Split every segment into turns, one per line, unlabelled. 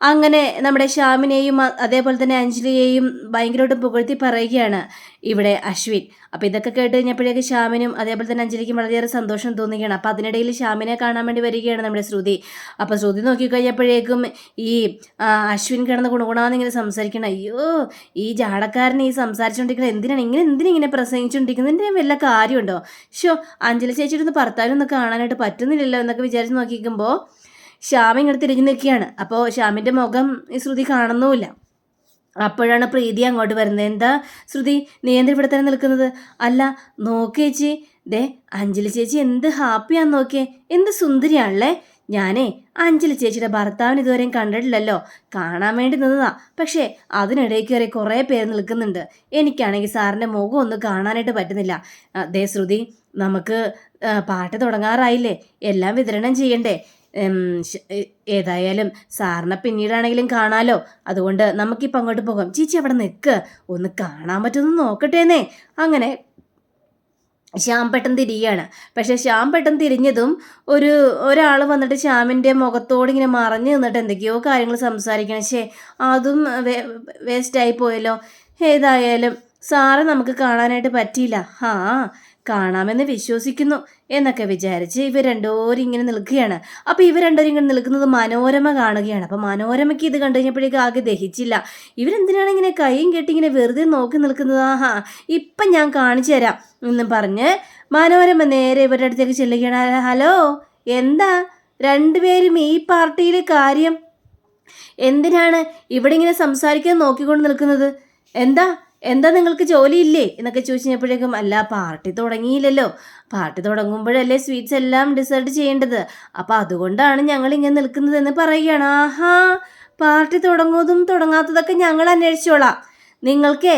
അങ്ങനെ നമ്മുടെ ശ്യാമിനെയും അതേപോലെ തന്നെ അഞ്ജലിയെയും ഭയങ്കരമായിട്ട് പുകഴ്ത്തി പറയുകയാണ് ഇവിടെ അശ്വിൻ. അപ്പോൾ ഇതൊക്കെ കേട്ട് കഴിഞ്ഞപ്പോഴേക്ക് ശ്യാമിനും അതേപോലെ തന്നെ അഞ്ജലിക്കും വളരെയേറെ സന്തോഷം തോന്നുകയാണ്. അപ്പോൾ അതിനിടയിൽ ശ്യാമിനെ കാണാൻ വേണ്ടി വരികയാണ് നമ്മുടെ ശ്രുതി. അപ്പോൾ ശ്രുതി നോക്കിക്കഴിഞ്ഞപ്പോഴേക്കും ഈ അശ്വിൻ കിടന്ന് ഗുണഗുണാന്ന് ഇങ്ങനെ സംസാരിക്കണം. അയ്യോ ഈ ജാടക്കാരൻ ഈ സംസാരിച്ചുകൊണ്ടിരിക്കുന്നത് എന്തിനാണ്? ഇങ്ങനെ എന്തിനിങ്ങനെ പ്രസംഗിച്ചുകൊണ്ടിരിക്കുന്നത് ഇതിന്റെ വല്ല കാര്യമുണ്ടോ? ഷോ അഞ്ജലി ചേച്ചിയുടെ ഒന്ന് ഭർത്താവിനൊന്ന് കാണാനായിട്ട് പറ്റുന്നില്ലല്ലോ എന്നൊക്കെ വിചാരിച്ച് നോക്കിക്കുമ്പോൾ ശ്യാം ഇങ്ങനെ തിരിഞ്ഞു നിൽക്കുകയാണ്. അപ്പോൾ ശ്യാമിന്റെ മുഖം ഈ ശ്രുതി കാണുന്നുമില്ല. അപ്പോഴാണ് പ്രീതി അങ്ങോട്ട് വരുന്നത്. എന്താ ശ്രുതി നീ എന്താ ഇവിടെ തന്നെ നിൽക്കുന്നത്? അല്ല നോക്ക് ചേച്ചി. ദേ അഞ്ജലി ചേച്ചി എന്ത് ഹാപ്പിയാന്ന് നോക്കിയേ. എന്ത് സുന്ദരിയാണല്ലേ. ഞാനേ അഞ്ജലി ചേച്ചിയുടെ ഭർത്താവിന് ഇതുവരെയും കണ്ടിട്ടില്ലല്ലോ. കാണാൻ വേണ്ടി നിന്നതാ. പക്ഷേ അതിനിടയിൽ കയറി കുറേ പേര് നിൽക്കുന്നുണ്ട്. എനിക്കാണെങ്കിൽ സാറിന്റെ മുഖം ഒന്നും കാണാനായിട്ട് പറ്റുന്നില്ല. ദേ ശ്രുതി നമുക്ക് പാട്ട് തുടങ്ങാറായില്ലേ. എല്ലാം വിതരണം ചെയ്യണ്ടേ. ഏതായാലും സാറിനെ പിന്നീടാണെങ്കിലും കാണാലോ. അതുകൊണ്ട് നമുക്കിപ്പോൾ അങ്ങോട്ട് പോകാം. ചേച്ചി അവിടെ നിൽക്ക് ഒന്ന് കാണാൻ പറ്റുമെന്ന് നോക്കട്ടേന്നേ. അങ്ങനെ ശ്യാം പെട്ടെന്ന് തിരിയാണ്. പക്ഷേ ശ്യാം പെട്ടെന്ന് തിരിഞ്ഞതും ഒരു ഒരാൾ വന്നിട്ട് ശ്യാമിന്റെ മുഖത്തോട് ഇങ്ങനെ മറഞ്ഞു നിന്നിട്ട് എന്തൊക്കെയോ കാര്യങ്ങൾ സംസാരിക്കണം. പക്ഷേ അതും വേസ്റ്റായി പോയല്ലോ. ഏതായാലും സാറ് നമുക്ക് കാണാനായിട്ട് പറ്റിയില്ല. ആ കാണാമെന്ന് വിശ്വസിക്കുന്നു എന്നൊക്കെ വിചാരിച്ച് ഇവർ രണ്ടുപേരും ഇങ്ങനെ നിൽക്കുകയാണ്. അപ്പോൾ ഇവർ രണ്ടുപേരും ഇങ്ങനെ നിൽക്കുന്നത് മനോരമ കാണുകയാണ്. അപ്പോൾ മനോരമയ്ക്ക് ഇത് കണ്ടു കഴിഞ്ഞപ്പോഴേക്കും ആകെ ദഹിച്ചില്ല. ഇവരെന്തിനാണ് ഇങ്ങനെ കൈയും കെട്ടി ഇങ്ങനെ വെറുതെ നോക്കി നിൽക്കുന്നത്? ആഹാ ഇപ്പം ഞാൻ കാണിച്ചു തരാം എന്ന് പറഞ്ഞ് മനോരമ നേരെ ഇവരുടെ അടുത്തേക്ക് ചെല്ലുകയാണ്. ഹലോ എന്താ? രണ്ടുപേരും ഈ പാർട്ടിയിലെ കാര്യം എന്തിനാണ് ഇവിടെ ഇങ്ങനെ സംസാരിക്കാൻ നോക്കിക്കൊണ്ട് നിൽക്കുന്നത്? എന്താ? എന്താ നിങ്ങൾക്ക് ജോലി ഇല്ലേ എന്നൊക്കെ ചോദിച്ചപ്പോഴേക്കും അല്ല പാർട്ടി തുടങ്ങിയില്ലല്ലോ. പാർട്ടി തുടങ്ങുമ്പോഴല്ലേ സ്വീറ്റ്സ് എല്ലാം ഡിസേർട്ട് ചെയ്യേണ്ടത്. അപ്പോൾ അതുകൊണ്ടാണ് ഞങ്ങൾ ഇങ്ങനെ നിൽക്കുന്നത് എന്ന് പറയുകയാണ്. ആഹാ പാർട്ടി തുടങ്ങുന്നതും തുടങ്ങാത്തതൊക്കെ ഞങ്ങൾ അന്വേഷിച്ചോളാം. നിങ്ങൾക്കേ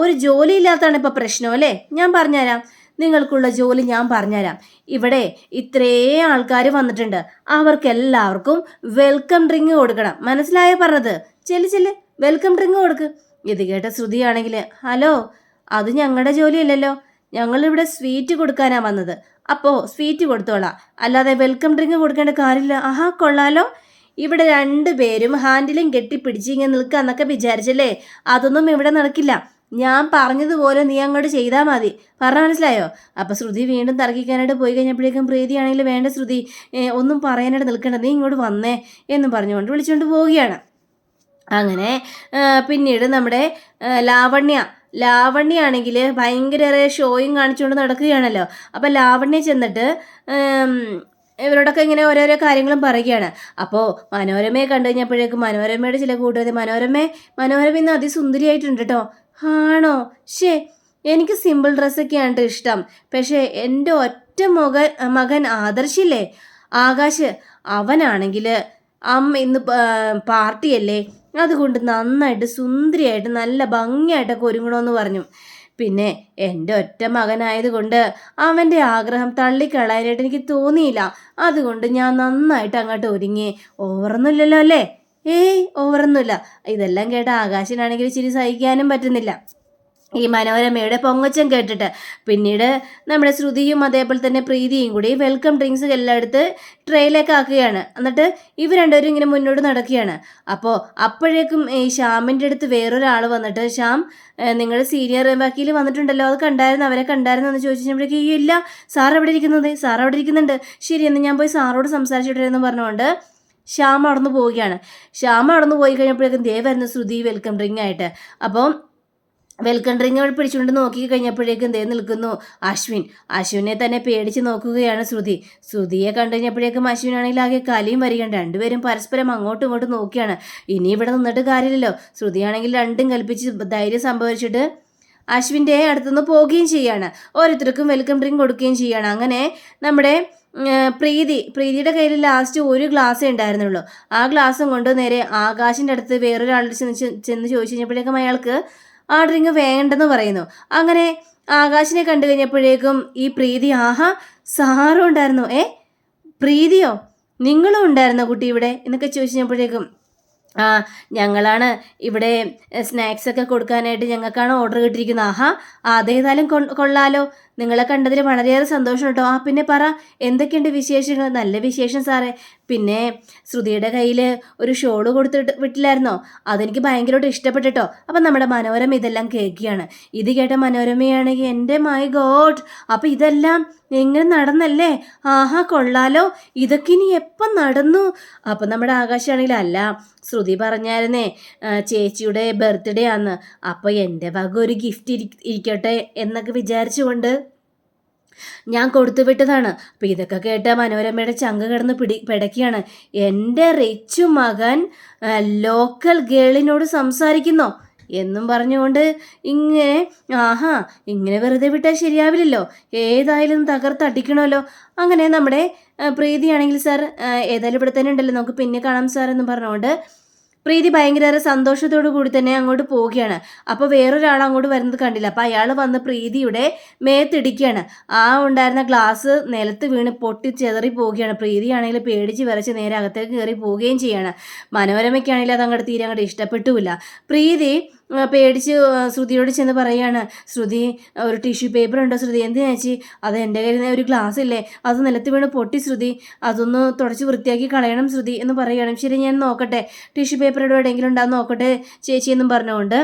ഒരു ജോലി ഇല്ലാത്തതാണ് ഇപ്പോൾ പ്രശ്നം അല്ലേ? ഞാൻ പറഞ്ഞുതരാം. നിങ്ങൾക്കുള്ള ജോലി ഞാൻ പറഞ്ഞുതരാം. ഇവിടെ ഇത്രേ ആൾക്കാർ വന്നിട്ടുണ്ട്. അവർക്കെല്ലാവർക്കും വെൽക്കം ഡ്രിങ്ക് കൊടുക്കണം. മനസ്സിലായോ പറഞ്ഞത്? ചെല്ലു ചെല്ലു. വെൽക്കം ഡ്രിങ്ക് കൊടുക്ക്. ഇത് കേട്ട ശ്രുതിയാണെങ്കിൽ ഹലോ അത് ഞങ്ങളുടെ ജോലിയല്ലല്ലോ. ഞങ്ങളിവിടെ സ്വീറ്റ് കൊടുക്കാനാണ് വന്നത്. അപ്പോൾ സ്വീറ്റ് കൊടുത്തോളാം. അല്ലാതെ വെൽക്കം ഡ്രിങ്ക് കൊടുക്കേണ്ട കാര്യമില്ല. ആഹാ കൊള്ളാലോ. ഇവിടെ രണ്ട് പേരും ഹാൻഡിലും കെട്ടിപ്പിടിച്ച് ഇങ്ങനെ നിൽക്കുക എന്നൊക്കെ വിചാരിച്ചല്ലേ? അതൊന്നും ഇവിടെ നടക്കില്ല. ഞാൻ പറഞ്ഞതുപോലെ നീ അങ്ങോട്ട് ചെയ്താൽ മതി. പറഞ്ഞ മനസ്സിലായോ? അപ്പം ശ്രുതി വീണ്ടും തർക്കിക്കാനായിട്ട് പോയി കഴിഞ്ഞപ്പോഴേക്കും പ്രീതിയാണെങ്കിൽ വേണ്ട ശ്രുതി ഒന്നും പറയാനായിട്ട് നിൽക്കണ്ട. നീ ഇങ്ങോട്ട് വന്നേ എന്നും പറഞ്ഞുകൊണ്ട് വിളിച്ചുകൊണ്ട് പോവുകയാണ്. അങ്ങനെ പിന്നീട് നമ്മുടെ ലാവണ്യ ലാവണ്യ. ലാവണ്യാണെങ്കിൽ ഭയങ്കര ഷോയും കാണിച്ചുകൊണ്ട് നടക്കുകയാണല്ലോ. അപ്പോൾ ലാവണ്യ ചെന്നിട്ട് ഇവരോടൊക്കെ ഇങ്ങനെ ഓരോരോ കാര്യങ്ങളും പറയുകയാണ്. അപ്പോൾ മനോരമയെ കണ്ടു കഴിഞ്ഞപ്പോഴേക്കും മനോരമയുടെ ചില കൂട്ടുകാർ മനോരമ മനോരമ ഇന്ന് അതിസുന്ദരിയായിട്ടുണ്ട് കേട്ടോ ആണോ? ഷേ എനിക്ക് സിമ്പിൾ ഡ്രസ്സൊക്കെയാണ് ഇഷ്ടം. പക്ഷേ എന്റെ ഒറ്റ മകൻ മകൻ ആദർശില്ലേ? ആകാശ് അവനാണെങ്കിൽ അമ്മ ഇന്ന് പാർട്ടിയല്ലേ? അതുകൊണ്ട് നന്നായിട്ട് സുന്ദരിയായിട്ട് നല്ല ഭംഗിയായിട്ടൊക്കെ ഒരുങ്ങണമെന്ന് പറഞ്ഞു. പിന്നെ എന്റെ ഒറ്റ മകനായതുകൊണ്ട് അവന്റെ ആഗ്രഹം തള്ളിക്കളയാനായിട്ട് എനിക്ക് തോന്നിയില്ല. അതുകൊണ്ട് ഞാൻ നന്നായിട്ട് അങ്ങോട്ട് ഒരുങ്ങി. ഓവറൊന്നുമില്ലല്ലോ അല്ലേ? ഏയ് ഓവറൊന്നുമില്ല. ഇതെല്ലാം കേട്ട ആകാശനാണെങ്കിൽ ഇച്ചിരി സഹിക്കാനും പറ്റുന്നില്ല. ഈ മനോരമയുടെ പൊങ്ങച്ചം കേട്ടിട്ട് പിന്നീട് നമ്മുടെ ശ്രുതിയും അതേപോലെ തന്നെ പ്രീതിയും കൂടി വെൽക്കം ഡ്രിങ്ക്സ് എല്ലാം എടുത്ത് ട്രെയിലേക്ക് ആക്കുകയാണ്. എന്നിട്ട് ഇവർ രണ്ടുപേരും ഇങ്ങനെ മുന്നോട്ട് നടക്കുകയാണ്. അപ്പോൾ അപ്പോഴേക്കും ഈ ശ്യാമിന്റെ അടുത്ത് വേറൊരാൾ വന്നിട്ട് ശ്യാം നിങ്ങൾ സീനിയർ വക്കീൽ വന്നിട്ടുണ്ടല്ലോ അത് കണ്ടായിരുന്നു അവരെ കണ്ടായിരുന്നു എന്ന് ചോദിച്ചപ്പോഴേക്കും ഈ ഇല്ല സാർ എവിടെ ഇരിക്കുന്നത്? സാർ അവിടെ ഇരിക്കുന്നുണ്ട്. ശരി എന്ന് ഞാൻ പോയി സാറോട് സംസാരിച്ചിട്ടില്ലെന്ന് പറഞ്ഞുകൊണ്ട് ശ്യാം അവിടുന്ന് പോവുകയാണ്. ശ്യാം അവിടുന്ന് പോയി കഴിഞ്ഞപ്പോഴേക്കും ദേ വരുന്ന ശ്രുതി വെൽക്കം ഡ്രിങ്ക് ആയിട്ട്. അപ്പം വെൽക്കം ഡ്രിങ്ക് അവൾ പിടിച്ചുകൊണ്ട് നോക്കി കഴിഞ്ഞപ്പോഴേക്കും ദേ നിൽക്കുന്നു അശ്വിൻ. അശ്വിനെ തന്നെ പേടിച്ച് നോക്കുകയാണ് ശ്രുതി. ശ്രുതിയെ കണ്ടു കഴിഞ്ഞപ്പോഴേക്കും അശ്വിനാണെങ്കിൽ ആകെ കലിയും വരികയാണ്. രണ്ടുപേരും പരസ്പരം അങ്ങോട്ടും ഇങ്ങോട്ടും നോക്കിയാണ് ഇനി ഇവിടെ നിന്നിട്ട് കാര്യമില്ലല്ലോ. ശ്രുതിയാണെങ്കിൽ രണ്ടും കൽപ്പിച്ച് ധൈര്യം സംഭവിച്ചിട്ട് അശ്വിന്റെ അടുത്തുനിന്ന് പോവുകയും ചെയ്യാണ്. ഓരോരുത്തർക്കും വെൽക്കം ഡ്രിങ്ക് കൊടുക്കുകയും ചെയ്യാണ്. അങ്ങനെ നമ്മുടെ പ്രീതി പ്രീതിയുടെ കയ്യിൽ ലാസ്റ്റ് ഒരു ഗ്ലാസ്സേ ഉണ്ടായിരുന്നുള്ളൂ. ആ ഗ്ലാസ്സും കൊണ്ട് നേരെ ആകാശിന്റെ അടുത്ത് വേറൊരാളുടെ ചെന്ന് ചെന്ന് ചോദിച്ചു കഴിഞ്ഞപ്പോഴേക്കും അയാൾക്ക് ആ ഡ്രിങ്ക് വേണ്ടെന്ന് പറയുന്നു. അങ്ങനെ ആകാശിനെ കണ്ടു കഴിഞ്ഞപ്പോഴേക്കും ഈ പ്രീതി ആഹാ സാറും ഉണ്ടായിരുന്നു. ഏ പ്രീതിയോ? നിങ്ങളും ഉണ്ടായിരുന്നോ കുട്ടി ഇവിടെ? എന്നൊക്കെ ചോദിച്ചപ്പോഴേക്കും ആ ഞങ്ങളാണ് ഇവിടെ സ്നാക്സ് ഒക്കെ കൊടുക്കാനായിട്ട് ഞങ്ങൾക്കാണ് ഓർഡർ കിട്ടിയിരിക്കുന്നത്. ആഹാ അതേതായാലും കൊള്ളാലോ. നിങ്ങളെ കണ്ടതിൽ വളരെയേറെ സന്തോഷം കേട്ടോ. ആ പിന്നെ പറ എന്തൊക്കെയുണ്ട് വിശേഷങ്ങൾ? നല്ല വിശേഷം സാറേ. പിന്നെ ശ്രുതിയുടെ കയ്യിൽ ഒരു ഷോൾ കൊടുത്തിട്ട് വിട്ടില്ലായിരുന്നോ? അതെനിക്ക് ഭയങ്കരമായിട്ട് ഇഷ്ടപ്പെട്ടിട്ടോ അപ്പം നമ്മുടെ മനോരമ ഇതെല്ലാം കേൾക്കുകയാണ്. ഇത് കേട്ട മനോരമയാണെങ്കിൽ എന്റെ മൈ ഗോഡ്. അപ്പം ഇതെല്ലാം എങ്ങനെ നടന്നല്ലേ? ആഹാ കൊള്ളാലോ. ഇതൊക്കെ ഇനി എപ്പം നടന്നു? അപ്പം നമ്മുടെ ആകാശാണെങ്കിൽ അല്ല ശ്രുതി പറഞ്ഞായിരുന്നേ ചേച്ചിയുടെ ബർത്ത്ഡേ ആണ് അപ്പോൾ എന്റെ വക ഒരു ഗിഫ്റ്റ് ഇരിക്കട്ടെ എന്നൊക്കെ വിചാരിച്ചുകൊണ്ട് ഞാൻ കൊടുത്തുവിട്ടതാണ് അപ്പം ഇതൊക്കെ കേട്ട മനോരമയുടെ ചങ്ക് കിടന്ന് പിടി പിടയ്ക്കുകയാണ് എന്റെ റിച്ചു മകൻ ലോക്കൽ ഗേളിനോട് സംസാരിക്കുന്നോ? എന്നും പറഞ്ഞുകൊണ്ട് ഇങ്ങനെ ആഹാ ഇങ്ങനെ വെറുതെ വിട്ടാൽ ശരിയാവില്ലല്ലോ. ഏതായാലും തകർത്തടിക്കണമല്ലോ അങ്ങനെ നമ്മുടെ പ്രീതിയാണെങ്കിൽ സാർ ഏതായാലും ഇവിടെ തന്നെ ഉണ്ടല്ലോ. നമുക്ക് പിന്നെ കാണാം സാർ എന്ന് പറഞ്ഞുകൊണ്ട് പ്രീതി ഭയങ്കര സന്തോഷത്തോടു കൂടി തന്നെ അങ്ങോട്ട് പോവുകയാണ്. അപ്പോൾ വേറൊരാൾ അങ്ങോട്ട് വരുന്നത് കണ്ടില്ല. അപ്പോൾ അയാൾ വന്ന് പ്രീതിയുടെ മേത്തിടിക്കുകയാണ്. ആ ഉണ്ടായിരുന്ന ഗ്ലാസ് നിലത്ത് വീണ് പൊട്ടി ചെതറി പോവുകയാണ്. പ്രീതിയാണെങ്കിൽ പേടിച്ച് വിറച്ച് നേരെ അകത്തേക്ക് കയറി പോവുകയും ചെയ്യാണ്. മനോരമയ്ക്കാണെങ്കിൽ അത് അങ്ങോട്ട് തീരെ അങ്ങോട്ട് ഇഷ്ടപ്പെട്ടുമില്ല പ്രീതി പേടിച്ച് ശ്രുതിയോട് ചെന്ന് പറയാണ് ശ്രുതി ഒരു ടിഷ്യൂ പേപ്പർ ഉണ്ടോ ശ്രുതി? എന്ത് ചേച്ചി? അത് എന്റെ കയ്യിൽ ഒരു ഗ്ലാസ് ഇല്ലേ? അത് നിലത്ത് വീണ് പൊട്ടി ശ്രുതി. അതൊന്ന് തുടച്ച് വൃത്തിയാക്കി കളയണം ശ്രുതി എന്ന് പറയുകയാണ് ശരി ഞാൻ നോക്കട്ടെ. ടിഷ്യൂ പേപ്പർ എവിടെയെങ്കിലും ഉണ്ടാകും നോക്കട്ടെ ചേച്ചി എന്നും പറഞ്ഞുകൊണ്ട്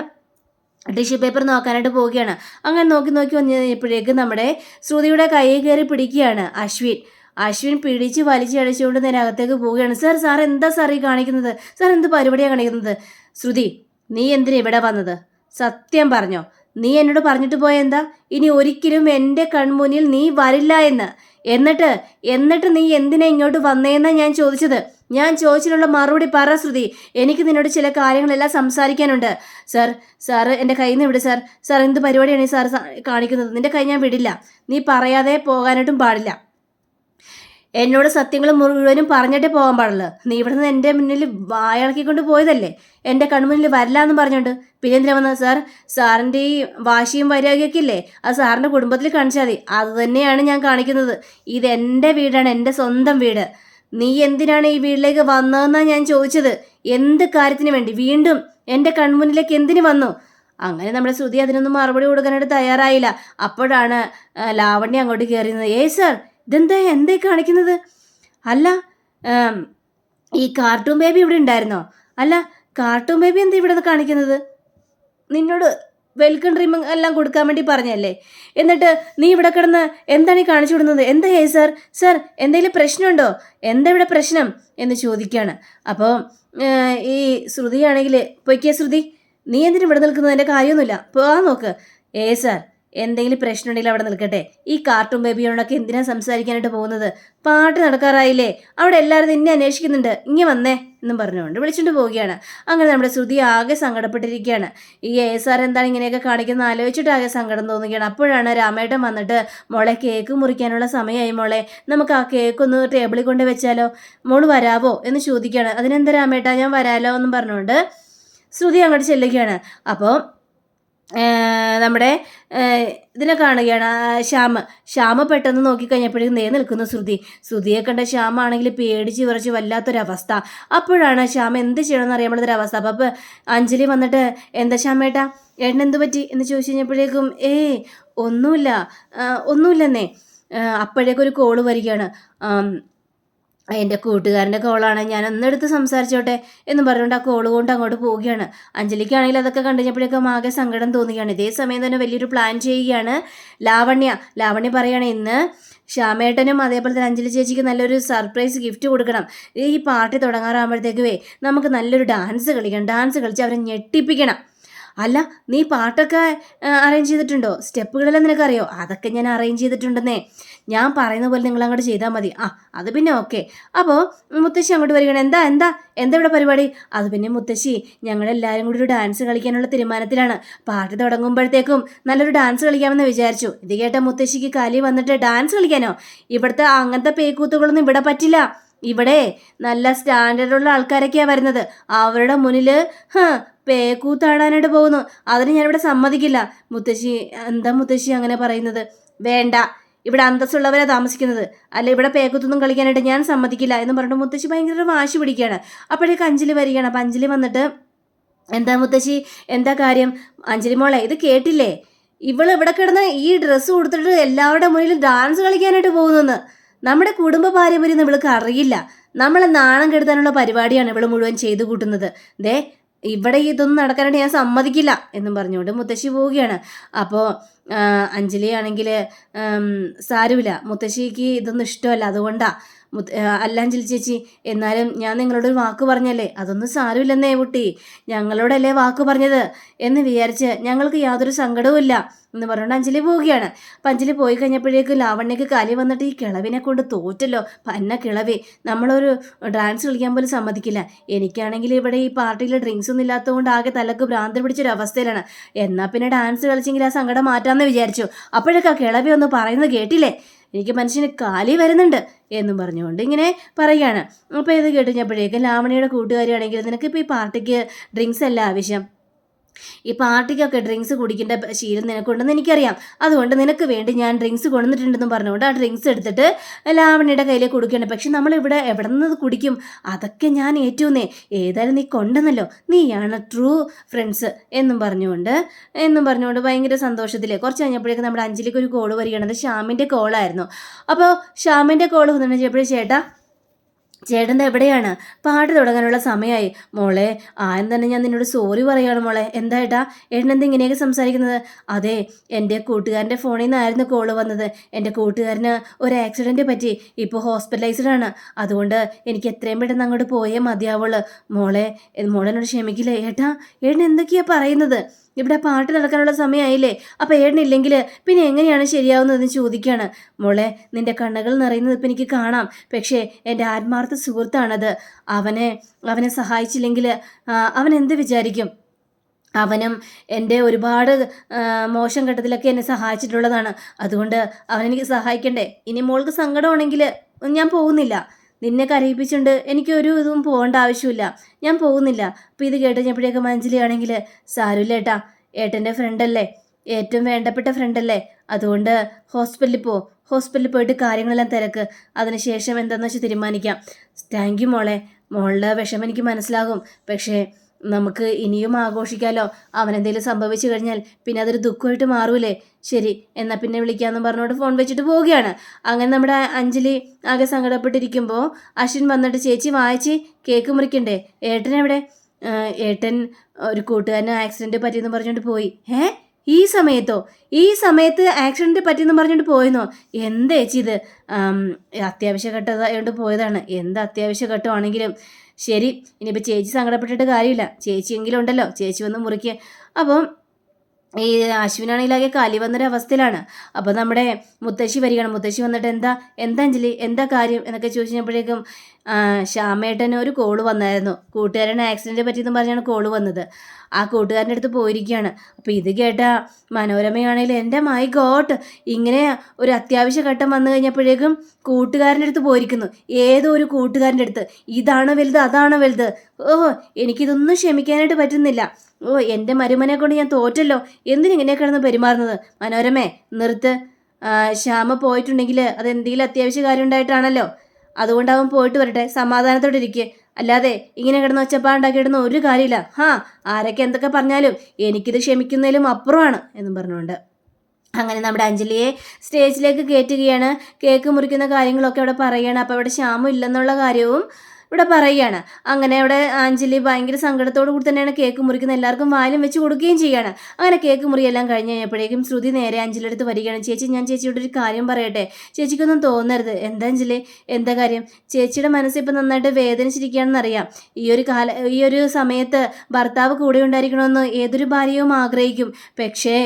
ടിഷ്യൂ പേപ്പർ നോക്കാനായിട്ട് പോവുകയാണ്. അങ്ങനെ നോക്കി നോക്കി വന്നു കഴിഞ്ഞപ്പോഴേക്ക് നമ്മുടെ ശ്രുതിയുടെ കൈ കയറി പിടിക്കുകയാണ് അശ്വിൻ. അശ്വിൻ പിടിച്ച് വലിച്ച് അടിച്ചുകൊണ്ട് നേരെ അകത്തേക്ക് പോവുകയാണ്. സാർ സാർ എന്താ സാർ ഈ കാണിക്കുന്നത്? സാർ എന്ത് പരിപാടിയാണ് കാണിക്കുന്നത്? ശ്രുതി നീ എന്തിനാ ഇവിടെ വന്നത്? സത്യം പറഞ്ഞോ. നീ എന്നോട് പറഞ്ഞിട്ട് പോയെന്താ ഇനി ഒരിക്കലും എന്റെ കൺമുന്നിൽ നീ വരില്ല എന്ന്. എന്നിട്ട് എന്നിട്ട് നീ എന്തിനാ ഇങ്ങോട്ട് വന്നേന്നാ ഞാൻ ചോദിച്ചത്? ഞാൻ ചോദിച്ചിട്ടുള്ള മറുപടി പറ ശ്രുതി. എനിക്ക് നിന്നോട് ചില കാര്യങ്ങളെല്ലാം സംസാരിക്കാനുണ്ട്. സാർ സാറ് എന്റെ കയ്യിൽ നിന്ന് വിട് സാർ. സാർ എന്ത് പരിപാടിയാണ് സാർ കാണിക്കുന്നത്? നിന്റെ കൈ ഞാൻ വിടില്ല. നീ പറയാതെ പോകാനായിട്ടും പാടില്ല. എന്നോട് സത്യങ്ങൾ മുഴുവനും പറഞ്ഞിട്ടേ പോകാൻ പാടുള്ളൂ. നീ ഇവിടെ നിന്ന് എന്റെ മുന്നിൽ വായളക്കിക്കൊണ്ട് പോയതല്ലേ? എന്റെ കൺമുന്നിൽ വരില്ല എന്ന് പറഞ്ഞുകൊണ്ട്. പിന്നെ എന്തിനാ വന്നത് സാർ? സാറിന്റെ ഈ വാശിയും വരികയൊക്കെ ഇല്ലേ? അത് സാറിന്റെ കുടുംബത്തിൽ കാണിച്ചാൽ മതി. അത് തന്നെയാണ് ഞാൻ കാണിക്കുന്നത്. ഇത് എന്റെ വീടാണ് എന്റെ സ്വന്തം വീട്. നീ എന്തിനാണ് ഈ വീട്ടിലേക്ക് വന്നതെന്നാണ് ഞാൻ ചോദിച്ചത്. എന്ത് കാര്യത്തിന് വേണ്ടി? വീണ്ടും എന്റെ കൺമുന്നിലേക്ക് എന്തിനു വന്നു? അങ്ങനെ നമ്മുടെ ശ്രുതി അതിനൊന്നും മറുപടി കൊടുക്കാനായിട്ട് തയ്യാറായില്ല. അപ്പോഴാണ് ലാവണ്യ അങ്ങോട്ട് കയറിയത് ഏയ് സാർ ഇതെന്താ എന്തേ കാണിക്കുന്നത്? അല്ല ഈ കാർട്ടൂൺ ബേബി ഇവിടെ ഉണ്ടായിരുന്നോ? അല്ല കാർട്ടൂൺ ബേബി എന്താ ഇവിടെ കാണിക്കുന്നത്? നിന്നോട് വെൽക്കം ഡ്രീം എല്ലാം കൊടുക്കാൻ വേണ്ടി പറഞ്ഞല്ലേ? എന്നിട്ട് നീ ഇവിടെ കിടന്ന് എന്താണ് ഈ കാണിച്ചു വിടുന്നത്? എന്താ ഹേ സാർ സാർ എന്തെങ്കിലും പ്രശ്നമുണ്ടോ? എന്താ ഇവിടെ പ്രശ്നം? എന്ന് ചോദിക്കുകയാണ് അപ്പോൾ ഈ ശ്രുതിയാണെങ്കിൽ പൊയ്ക്കേ ശ്രുതി നീ എന്തിനു ഇവിടെ നിൽക്കുന്നത്? നിൽക്കുന്നതിന്റെ കാര്യമൊന്നുമില്ല. പോകാൻ നോക്ക്. ഏ സാർ എന്തെങ്കിലും പ്രശ്നം ഉണ്ടെങ്കിൽ അവിടെ നിൽക്കട്ടെ. ഈ കാർട്ടൂൺ ബേബിയോടൊക്കെ എന്തിനാ സംസാരിക്കാനായിട്ട് പോകുന്നത്? പാട്ട് നടക്കാറായില്ലേ? അവിടെ എല്ലാവരും നിന്നെ അന്വേഷിക്കുന്നുണ്ട്. ഇങ്ങനെ വന്നേ എന്നും പറഞ്ഞുകൊണ്ട് വിളിച്ചുകൊണ്ട് പോവുകയാണ്. അങ്ങനെ നമ്മുടെ ശ്രുതി ആകെ സങ്കടപ്പെട്ടിരിക്കുകയാണ്. ഈ എ ആർ എന്താണ് ഇങ്ങനെയൊക്കെ കാണിക്കുന്നത് ആലോചിച്ചിട്ട് ആകെ സങ്കടം തോന്നുകയാണ്. അപ്പോഴാണ് രാമേട്ടൻ വന്നിട്ട് മോളെ കേക്ക് മുറിക്കാനുള്ള സമയമായി മോളെ. നമുക്ക് ആ കേക്ക് ഒന്ന് ടേബിളിൽ കൊണ്ട് വെച്ചാലോ? മോൾ വരാവോ? എന്ന് ചോദിക്കുകയാണ്. അതിനെന്താ രാമേട്ടാ? ഞാൻ വരാലോ? എന്നും പറഞ്ഞുകൊണ്ട് ശ്രുതി അങ്ങോട്ട് ചെല്ലുകയാണ്. അപ്പോൾ നമ്മുടെ ഇതിനെ കാണുകയാണ് ശ്യാമ. ശ്യാമ് പെട്ടെന്ന് നോക്കിക്കഴിഞ്ഞപ്പോഴേക്കും നേ നിൽക്കുന്ന ശ്രുതി. ശ്രുതിയെ കണ്ട ശ്യാമാണെങ്കിൽ പേടിച്ച് വിറച്ച് വല്ലാത്തൊരവസ്ഥ. അപ്പോഴാണ് ശ്യാമ എന്ത് ചെയ്യണമെന്ന് അറിയാൻ പാടുന്നൊരവസ്ഥ അപ്പം അഞ്ജലി വന്നിട്ട് എന്താ ശ്യാമേട്ടാ ഏട്ടൻ എന്ത് പറ്റി? എന്ന് ചോദിച്ചു കഴിഞ്ഞപ്പോഴേക്കും ഏ ഒന്നുമില്ല ഒന്നുമില്ലെന്നേ. അപ്പോഴേക്കൊരു കോൾ വരികയാണ്. എന്റെ കൂട്ടുകാരന്റെ കോളാണ്. ഞാൻ ഒന്നെടുത്ത് സംസാരിച്ചോട്ടെ എന്ന് പറഞ്ഞുകൊണ്ട് ആ കോൾ കൊണ്ട് അങ്ങോട്ട് പോവുകയാണ്. അഞ്ജലിക്കാണെങ്കിൽ അതൊക്കെ കണ്ടുകഴിഞ്ഞപ്പോഴേക്കും ആകെ സങ്കടം തോന്നുകയാണ്. ഇതേ സമയം തന്നെ വലിയൊരു പ്ലാൻ ചെയ്യുകയാണ് ലാവണ്യ. ലാവണ്യ പറയുകയാണ് ഇന്ന് ശ്യാമേട്ടനും അതേപോലെ തന്നെ അഞ്ജലി ചേച്ചിക്ക് നല്ലൊരു സർപ്രൈസ് ഗിഫ്റ്റ് കൊടുക്കണം. ഈ പാർട്ടി തുടങ്ങാറാകുമ്പോഴത്തേക്കുവേ നമുക്ക് നല്ലൊരു ഡാൻസ് കളിക്കണം. ഡാൻസ് കളിച്ച് അവരെ ഞെട്ടിപ്പിക്കണം. അല്ല നീ പാട്ടൊക്കെ അറേഞ്ച് ചെയ്തിട്ടുണ്ടോ? സ്റ്റെപ്പുകളെല്ലാം നിനക്കറിയോ? അതൊക്കെ ഞാൻ അറേഞ്ച് ചെയ്തിട്ടുണ്ടെന്നേ. ഞാൻ പറയുന്ന പോലെ നിങ്ങൾ അങ്ങോട്ട് ചെയ്താൽ മതി. ആ അത് പിന്നെ ഓക്കെ അപ്പോൾ മുത്തശ്ശി അങ്ങോട്ട് വരികയാണ്. എന്താ എന്താ? എന്താ ഇവിടെ പരിപാടി? അത് പിന്നെ മുത്തശ്ശി ഞങ്ങളെല്ലാവരും കൂടി ഒരു ഡാൻസ് കളിക്കാനുള്ള തീരുമാനത്തിലാണ്. പാട്ട് തുടങ്ങുമ്പോഴത്തേക്കും നല്ലൊരു ഡാൻസ് കളിക്കാമെന്ന് വിചാരിച്ചു. ഇത് കേട്ട മുത്തശ്ശിക്ക് കലി വന്നിട്ട് ഡാൻസ് കളിക്കാനോ? ഇവിടുത്തെ അങ്ങനത്തെ പേക്കൂത്തുകളൊന്നും ഇവിടെ പറ്റില്ല. ഇവിടെ നല്ല സ്റ്റാൻഡേർഡ് ഉള്ള ആൾക്കാരൊക്കെയാണ് വരുന്നത്. അവരുടെ മുന്നിൽ പേക്കൂത്താടാനായിട്ട് പോകുന്നു. അതിന് ഞാനിവിടെ സമ്മതിക്കില്ല. മുത്തശ്ശി എന്താ മുത്തശ്ശി അങ്ങനെ പറയുന്നത്? വേണ്ട. ഇവിടെ അന്തസ്സുള്ളവരാ താമസിക്കുന്നത്. അല്ല ഇവിടെ പേക്കൂത്തൊന്നും കളിക്കാനായിട്ട് ഞാൻ സമ്മതിക്കില്ല എന്ന് പറഞ്ഞിട്ട് മുത്തശ്ശി ഭയങ്കര വാശി പിടിക്കുകയാണ്. അപ്പോഴേക്ക് അഞ്ജലി വരികയാണ്. അപ്പം അഞ്ജലി വന്നിട്ട് എന്താ മുത്തശ്ശി? എന്താ കാര്യം? അഞ്ജലി മോളെ ഇത് കേട്ടില്ലേ? ഇവൾ ഇവിടെ കിടന്ന് ഈ ഡ്രസ്സ് കൊടുത്തിട്ട് എല്ലാവരുടെ മുന്നിൽ ഡാൻസ് കളിക്കാനായിട്ട് പോകുന്നെന്ന്. നമ്മുടെ കുടുംബ പാരമ്പര്യം ഇവൾക്ക് അറിയില്ല. നമ്മളെ നാണം കെടുത്താനുള്ള പരിപാടിയാണ് ഇവൾ മുഴുവൻ ചെയ്തു കൂട്ടുന്നത്. ദേ ഇവിടെ ഇതൊന്നും നടക്കാനായിട്ട് ഞാൻ സമ്മതിക്കില്ല എന്നും പറഞ്ഞുകൊണ്ട് മുത്തശ്ശി പോവുകയാണ്. അപ്പോൾ അഞ്ജലി ആണെങ്കിൽ സാരമില്ല മുത്തശ്ശിക്ക് ഇതൊന്നും ഇഷ്ടമല്ല. അതുകൊണ്ടാണ് മുത്ത അല്ല അഞ്ജലി ചേച്ചി എന്നാലും ഞാൻ നിങ്ങളോട് ഒരു വാക്ക് പറഞ്ഞല്ലേ? അതൊന്നും സാരമില്ലെന്നേ കുട്ടി. ഞങ്ങളോടല്ലേ വാക്ക് പറഞ്ഞത്? എന്ന് വിചാരിച്ച് ഞങ്ങൾക്ക് യാതൊരു സങ്കടവും ഇല്ല എന്ന് പറഞ്ഞുകൊണ്ട് അഞ്ജലി പോവുകയാണ്. അപ്പം അഞ്ജലി പോയി കഴിഞ്ഞപ്പോഴേക്ക് ലാവണ്യക്ക് കലി വന്നിട്ട് ഈ കിളവിനെ കൊണ്ട് തോറ്റല്ലോ. പന്ന കിളവി? നമ്മളൊരു ഡാൻസ് കളിക്കാൻ പോലും സമ്മതിക്കില്ല. എനിക്കാണെങ്കിൽ ഇവിടെ ഈ പാർട്ടിയിൽ ഡ്രിങ്ക്സ് ഒന്നും ഇല്ലാത്തതുകൊണ്ട് ആകെ തലക്ക് ഭ്രാന്തി പിടിച്ചൊരു അവസ്ഥയിലാണ്. എന്നാൽ പിന്നെ ഡാൻസ് കളിച്ചെങ്കിൽ ആ സങ്കടം മാറ്റാമെന്ന് വിചാരിച്ചു. അപ്പോഴൊക്കെ കിളവി ഒന്ന് പറയുന്നത് കേട്ടില്ലേ? എനിക്ക് മനുഷ്യന് കാലി വരുന്നുണ്ട് എന്നും പറഞ്ഞുകൊണ്ട് ഇങ്ങനെ പറയുകയാണ്. അപ്പോൾ ഇത് കേട്ടുകഴിഞ്ഞപ്പോഴേക്കും ലാവണിയുടെ കൂട്ടുകാരിയാണെങ്കിൽ നിനക്കിപ്പോൾ ഈ പാർട്ടിക്ക് ഡ്രിങ്ക്സ് അല്ല ആവശ്യം. ഈ പാർട്ടിക്കൊക്കെ ഡ്രിങ്ക്സ് കുടിക്കേണ്ട ശീലം നിനക്കുണ്ടെന്ന് എനിക്കറിയാം. അതുകൊണ്ട് നിനക്ക് വേണ്ടി ഞാൻ ഡ്രിങ്ക്സ് കൊണ്ടുവന്നിട്ടുണ്ടെന്ന് പറഞ്ഞുകൊണ്ട് ആ ഡ്രിങ്ക്സ് എടുത്തിട്ട് ലാവണിയുടെ കയ്യിലേക്ക് കൊടുക്കേണ്ട പക്ഷെ നമ്മളിവിടെ എവിടെ നിന്ന് കുടിക്കും? അതൊക്കെ ഞാൻ ഏറ്റുന്നേ. ഏതായാലും നീ കൊണ്ടെന്നല്ലോ നീയാണ് ട്രൂ ഫ്രണ്ട്സ് എന്നും പറഞ്ഞുകൊണ്ട് എന്നും പറഞ്ഞുകൊണ്ട് ഭയങ്കര സന്തോഷത്തിൽ കുറച്ച് കഴിഞ്ഞപ്പോഴേക്കും നമ്മുടെ അഞ്ജലിക്ക് ഒരു കോൾ വരികയാണ്. അത് ശ്യാമിന്റെ കോളായിരുന്നു അപ്പോൾ ശ്യാമിന്റെ കോൾ വന്നിട്ട് ചേട്ടാ ചേട്ടൻ എവിടെയാണ്? പാട്ട് തുടങ്ങാനുള്ള സമയമായി മോളെ ആദ്യം തന്നെ ഞാൻ നിന്നോട് സോറി പറയുകയാണ് മോളെ. എന്താ ഏട്ടാ? ഏട്ടൻ എന്താ ഇങ്ങനെയൊക്കെ സംസാരിക്കുന്നത്? അതെ എന്റെ കൂട്ടുകാരന്റെ ഫോണിൽ നിന്നായിരുന്നു കോൾ വന്നത്. എന്റെ കൂട്ടുകാരന് ഒരു ആക്സിഡന്റ് പറ്റി. ഇപ്പോൾ ഹോസ്പിറ്റലൈസ്ഡ് ആണ്. അതുകൊണ്ട് എനിക്ക് എത്രയും പെട്ടെന്ന് അങ്ങോട്ട് പോയേ മതിയാവുള്ളൂ. മോളെ മോളെന്നോട് ക്ഷമിക്കില്ലേ ഏട്ടാ? ഏട്ടൻ എന്തൊക്കെയാണ് പറയുന്നത്? ഇവിടെ പാട്ട് നടക്കാനുള്ള സമയമായില്ലേ അപ്പൊ ഏടനില്ലെങ്കിൽ പിന്നെ എങ്ങനെയാണ് ശരിയാവുന്നതെന്ന് ചോദിക്കുകയാണ് മോളെ നിന്റെ കണ്ണുകൾ നിറയുന്നത് ഇപ്പം എനിക്ക് കാണാം. പക്ഷേ എന്റെ ആത്മാർത്ഥ സുഹൃത്താണത്. അവനെ അവനെ സഹായിച്ചില്ലെങ്കിൽ അവൻ എന്ത് വിചാരിക്കും? അവനും എന്റെ ഒരുപാട് മോശം ഘട്ടത്തിലൊക്കെ എന്നെ സഹായിച്ചിട്ടുള്ളതാണ്. അതുകൊണ്ട് അവനെനിക്ക് സഹായിക്കണ്ടേ? ഇനി മോൾക്ക് സങ്കടമാണെങ്കിൽ ഞാൻ പോകുന്നില്ല. നിന്നെ കരയിപ്പിച്ചുകൊണ്ട് എനിക്കൊരു ഇതും പോകേണ്ട ആവശ്യമില്ല. ഞാൻ പോകുന്നില്ല. അപ്പോൾ ഇത് കേട്ട് കഴിഞ്ഞപ്പോഴേക്കും മഞ്ജലിയാണെങ്കിൽ സാരമില്ല ഏട്ടാ ഏട്ടന്റെ ഫ്രണ്ടല്ലേ? ഏറ്റവും വേണ്ടപ്പെട്ട ഫ്രണ്ടല്ലേ? അതുകൊണ്ട് ഹോസ്പിറ്റലിൽ പോ. ഹോസ്പിറ്റലിൽ പോയിട്ട് കാര്യങ്ങളെല്ലാം തിരക്ക്. അതിനുശേഷം എന്താണെന്ന് വെച്ചാൽ തീരുമാനിക്കാം. താങ്ക് യു മോളെ. മോളുടെ വിഷമം എനിക്ക് മനസ്സിലാകും. പക്ഷേ നമുക്ക് ഇനിയും ആഘോഷിക്കാലോ? അവനെന്തെങ്കിലും സംഭവിച്ചു കഴിഞ്ഞാൽ പിന്നെ അതൊരു ദുഃഖമായിട്ട് മാറൂലേ? ശരി എന്നാൽ പിന്നെ വിളിക്കാമെന്ന് പറഞ്ഞുകൊണ്ട് ഫോൺ വെച്ചിട്ട് പോവുകയാണ്. അങ്ങനെ നമ്മുടെ അഞ്ജലി ആകെ സങ്കടപ്പെട്ടിരിക്കുമ്പോൾ അശ്വിൻ വന്നിട്ട് ചേച്ചി വായിച്ച് കേക്ക് മുറിക്കണ്ടേ? ഏട്ടൻ എവിടെ ഏട്ടൻ ഒരു കൂട്ടുകാരന് ആക്സിഡന്റ് പറ്റിയെന്ന് പറഞ്ഞുകൊണ്ട് പോയി. ഏ ഈ സമയത്തോ? ഈ സമയത്ത് ആക്സിഡന്റ് പറ്റിയെന്ന് പറഞ്ഞുകൊണ്ട് പോയെന്നോ? എന്താ ചേച്ചി ഇത്? അത്യാവശ്യ ഘട്ടമായതുകൊണ്ട് പോയതാണ്. എന്ത് അത്യാവശ്യ ഘട്ടമാണെങ്കിലും ശരി ഇനിയിപ്പോൾ ചേച്ചി സങ്കടപ്പെട്ടിട്ട് കാര്യമില്ല. ചേച്ചിയെങ്കിലും ഉണ്ടല്ലോ ചേച്ചി വന്ന് മുറിക്കുക അപ്പം ഈ അശ്വിനാണെങ്കിലാകെ കലി വന്നൊരവസ്ഥയിലാണ് അപ്പോൾ നമ്മുടെ മുത്തശ്ശി വരികയാണ്. മുത്തശ്ശി വന്നിട്ട് എന്താ എന്താ അഞ്ജലി എന്താ കാര്യം എന്നൊക്കെ ചോദിച്ചപ്പോഴേക്കും ശ്യാമേട്ടന് ഒരു കോൾ വന്നായിരുന്നു. കൂട്ടുകാരൻ ആക്സിഡന്റ് പറ്റിയെന്ന് പറഞ്ഞാണ് കോൾ വന്നത്. ആ കൂട്ടുകാരന്റെ അടുത്ത് പോയിരിക്കുകയാണ്. അപ്പോൾ ഇത് കേട്ട മനോരമയാണെങ്കിൽ എന്റെ മൈ ഗോട്ട് ഇങ്ങനെ ഒരു അത്യാവശ്യ ഘട്ടം വന്നു കഴിഞ്ഞപ്പോഴേക്കും കൂട്ടുകാരന്റെ അടുത്ത് പോയിരിക്കുന്നു. ഏതോ ഒരു കൂട്ടുകാരന്റെ അടുത്ത്. ഇതാണ് വലുത്? അതാണ് വലുത്? ഓ എനിക്കിതൊന്നും ക്ഷമിക്കാനായിട്ട് പറ്റുന്നില്ല. ഓ എന്റെ മരുമനെ കൊണ്ട് ഞാൻ തോറ്റല്ലോ. എന്തിനിങ്ങനെ കിടന്ന് പെരുമാറുന്നത്? മനോരമേ നിർത്ത്. ശ്യാമ പോയിട്ടുണ്ടെങ്കിൽ അത് എന്തെങ്കിലും അത്യാവശ്യ കാര്യം ഉണ്ടായിട്ടാണല്ലോ. അതുകൊണ്ട് അവൻ പോയിട്ട് വരട്ടെ. സമാധാനത്തോടെ ഇരിക്കുക അല്ലാതെ ഇങ്ങനെ കിടന്ന് ഒച്ചപ്പാടുണ്ടാക്കിയിടുന്ന ഒരു കാര്യമില്ല. ഹാ ആരൊക്കെ എന്തൊക്കെ പറഞ്ഞാലും എനിക്കിത് ക്ഷമിക്കുന്നതിലും അപ്പുറമാണ് എന്നും പറഞ്ഞുകൊണ്ട്. അങ്ങനെ നമ്മുടെ അഞ്ജലിയെ സ്റ്റേജിലേക്ക് കയറ്റുകയാണ് കേക്ക് മുറിക്കുന്ന കാര്യങ്ങളൊക്കെ അവിടെ പറയുകയാണ് അപ്പോൾ അവിടെ ശ്യാമം ഇല്ലെന്നുള്ള കാര്യവും ഇവിടെ പറയുകയാണ്. അങ്ങനെ അവിടെ ആഞ്ജലി ഭയങ്കര സങ്കടത്തോടു കൂടി തന്നെയാണ് കേക്ക് മുറിക്കുന്നത്. എല്ലാവർക്കും വായിലും വെച്ച് കൊടുക്കുകയും ചെയ്യുകയാണ് അങ്ങനെ കേക്ക് മുറിയെല്ലാം കഴിഞ്ഞ് കഴിഞ്ഞപ്പോഴേക്കും ശ്രുതി നേരെ അഞ്ജലി അടുത്ത് വരികയാണ്. ചേച്ചി ഞാൻ ചേച്ചിയോട് ഒരു കാര്യം പറയട്ടെ? ചേച്ചിക്കൊന്നും തോന്നരുത്. എന്താ അഞ്ജലി എന്താ കാര്യം? ചേച്ചിയുടെ മനസ്സിപ്പം നന്നായിട്ട് വേദനിച്ചിരിക്കുകയാണെന്നറിയാം ഈ ഒരു കാല ഈ ഒരു സമയത്ത് ഭർത്താവ് കൂടെ ഉണ്ടായിരിക്കണമെന്ന് ഏതൊരു ഭാര്യയും ആഗ്രഹിക്കും. പക്ഷേ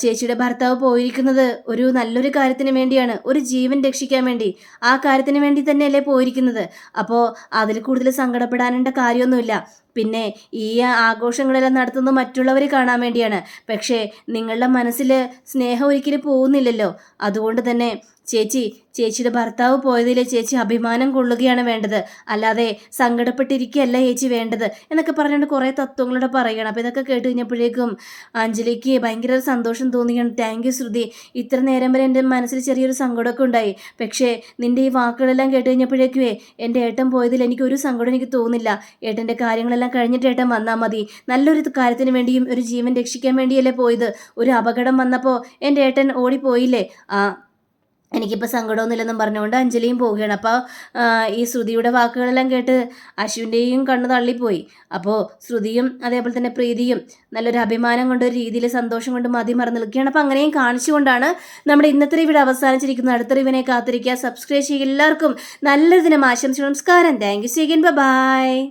ചേച്ചിയുടെ ഭർത്താവ് പോയിരിക്കുന്നത് ഒരു നല്ലൊരു കാര്യത്തിന് വേണ്ടിയാണ്. ഒരു ജീവൻ രക്ഷിക്കാൻ വേണ്ടി. ആ കാര്യത്തിന് വേണ്ടി തന്നെയല്ലേ പോയിരിക്കുന്നത്. അപ്പോൾ അതിൽ കൂടുതൽ സങ്കടപ്പെടാനുള്ള കാര്യമൊന്നുമില്ല. പിന്നെ ഈ ആഘോഷങ്ങളെല്ലാം നടത്തുന്നത് മറ്റുള്ളവർ കാണാൻ വേണ്ടിയാണ്. പക്ഷേ നിങ്ങളുടെ മനസ്സിൽ സ്നേഹം ഒരിക്കലും പോകുന്നില്ലല്ലോ അതുകൊണ്ട് തന്നെ ചേച്ചി ചേച്ചിയുടെ ഭർത്താവ് പോയതിലെ ചേച്ചി അഭിമാനം കൊള്ളുകയാണ് വേണ്ടത്. അല്ലാതെ സങ്കടപ്പെട്ടിരിക്കുകയല്ല ചേച്ചി വേണ്ടത് എന്നൊക്കെ പറഞ്ഞുകൊണ്ട് കുറേ തത്വങ്ങളോട് പറയണം അപ്പോൾ ഇതൊക്കെ കേട്ട് കഴിഞ്ഞപ്പോഴേക്കും അഞ്ജലിക്ക് ഭയങ്കര സന്തോഷം തോന്നിയാണ്. Thank you Shruti. ഇത്ര നേരം വരെ എന്റെ മനസ്സിൽ ചെറിയൊരു സങ്കടമൊക്കെ ഉണ്ടായി. പക്ഷേ നിന്റെ ഈ വാക്കുകളെല്ലാം കേട്ട് കഴിഞ്ഞപ്പോഴേക്കുവേ എന്റെ ഏട്ടൻ പോയതിൽ എനിക്ക് ഒരു സങ്കടം എനിക്ക് തോന്നില്ല ഏട്ടന്റെ കാര്യങ്ങളെല്ലാം കഴിഞ്ഞിട്ട് ഏട്ടൻ വന്നാൽ മതി. നല്ലൊരു കാര്യത്തിന് വേണ്ടിയും ഒരു ജീവൻ രക്ഷിക്കാൻ വേണ്ടിയല്ലേ പോയത്. ഒരു അപകടം വന്നപ്പോൾ എന്റെ ഏട്ടൻ ഓടിപ്പോയില്ലേ? ആ എനിക്കിപ്പോൾ സങ്കടമൊന്നുമില്ലെന്നും പറഞ്ഞുകൊണ്ട് അഞ്ജലിയും പോവുകയാണ്. അപ്പോൾ ഈ ശ്രുതിയുടെ വാക്കുകളെല്ലാം കേട്ട് അശ്വിന്റെയും കണ്ണ് തള്ളിപ്പോയി. അപ്പോൾ ശ്രുതിയും അതേപോലെ തന്നെ പ്രീതിയും നല്ലൊരു അഭിമാനം കൊണ്ട് ഒരു രീതിയിൽ സന്തോഷം കൊണ്ട് മതി മറന്നു നിൽക്കുകയാണ്. അപ്പോൾ അങ്ങനെയും കാണിച്ചുകൊണ്ടാണ് നമ്മുടെ ഇന്നത്തെ ഇവിടെ അവസാനിച്ചിരിക്കുന്നത്. അടുത്ത റിവിനെ കാത്തിരിക്കുക. സബ്സ്ക്രൈബ് ചെയ്യുക എല്ലാവർക്കും നല്ലൊരു ദിനം. ആശംസ നമസ്കാരം. Thank you സീഗൻ by